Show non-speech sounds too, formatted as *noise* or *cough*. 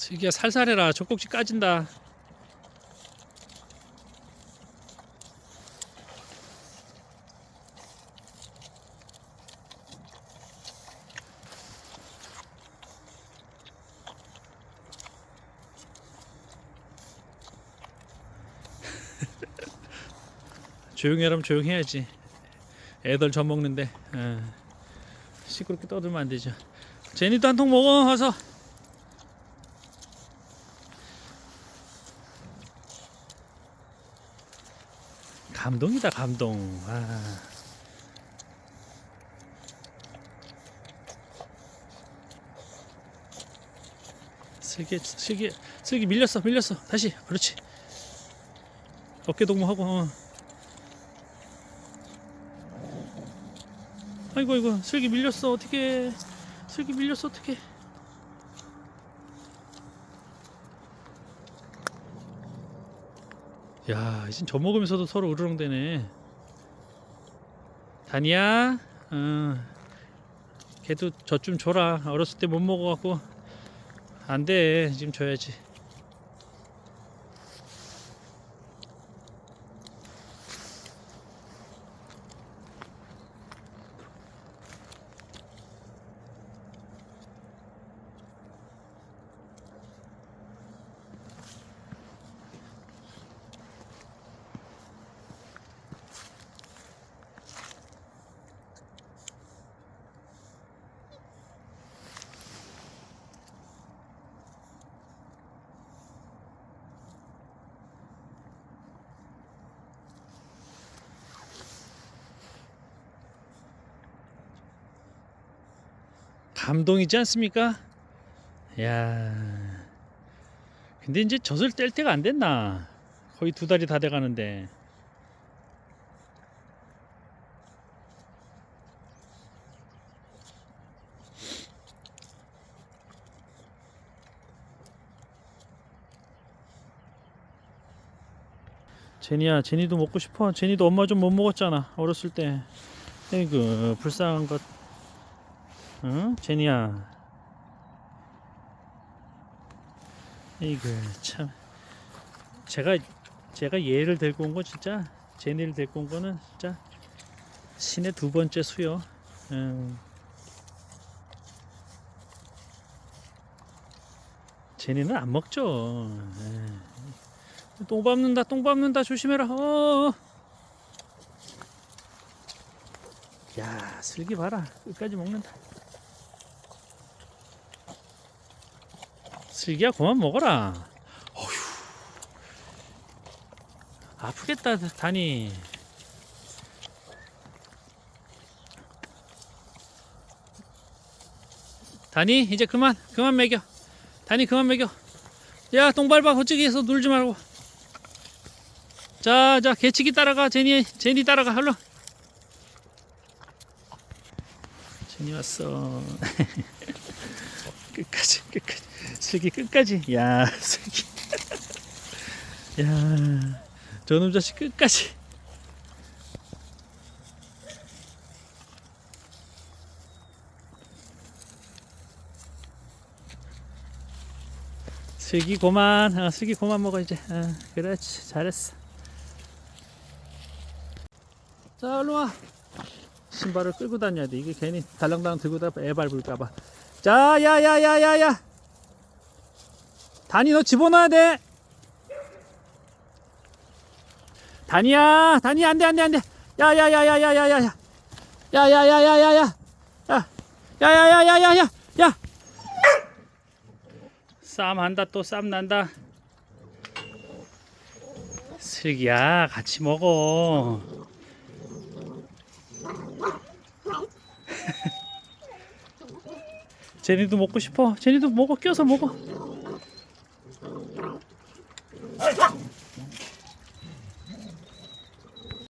슬기야 살살 해라. 젖꼭지 까진다. *laughs* 조용히 하라면 조용히 해야지. 애들 젖 먹는데. 어. 시끄럽게 떠들면 안 되죠. 제니도 한 통 먹어. 와서 감동이다 감동. 아. 슬기 슬기 슬기 밀렸어 밀렸어. 다시 그렇지. 어깨 동무하고 어. 아이고 아이고 슬기 밀렸어. 어떻게 슬기 밀렸어. 어떻게 야 이젠 젖 먹으면서도 서로 으르렁대네. 다니야? 어, 걔도 젖 좀 줘라. 어렸을 때 못 먹어갖고. 안 돼. 지금 줘야지 감동이지 않습니까? 야. 근데 이제 젖을 뗄 때가 안 됐나? 거의 두 달이 다 돼가는데. 제니야, 제니도 먹고 싶어. 제니도 엄마 좀 못 먹었잖아. 어렸을 때. 에이그, 불쌍한 것. 응? 제니야. 이거 참. 제가 제가 얘를 데리고 온 거 진짜 제니를 데리고 온 거는 진짜 신의 두 번째 수요. 음. 제니는 안 먹죠. 에이. 똥 밟는다, 똥 밟는다, 조심해라. 어. 야, 슬기 봐라. 끝까지 먹는다. 슬기야 그만 먹어라. 어휴. 아프겠다 다니. 다니 이제 그만 그만 먹여. 다니 그만 먹여. 야 똥밟아 거치기에서 놀지 말고. 자 자 개치기 따라가 제니 제니 따라가 할로. 제니 왔어. *laughs* 끝까지 끝까지. 슬기 끝까지. 야 슬기. 야 저놈 자식 끝까지. 슬기 고만. 어, 슬기 고만 먹어 이제. 어, 그렇지. 잘했어. 자 일로와. 신발을 끌고 다녀야 돼. 이게 괜히 달랑달랑 들고 다애 밟을까봐 자, 야, 야, 야, 야, 야. 다니, 너 집어넣어야 돼. 다니야, 다니, 안 돼, 안 돼, 안 돼. 야, 야, 야, 야, 야, 야, 야, 야. 야, 야, 야, 야, 야, 야. 야, 야, 야, 야, 야, 야, 야. 야. 쌈 한다, 또 쌈 난다. 슬기야, 같이 먹어. 제니도 먹고 싶어. 제니도 먹어 껴서 먹어.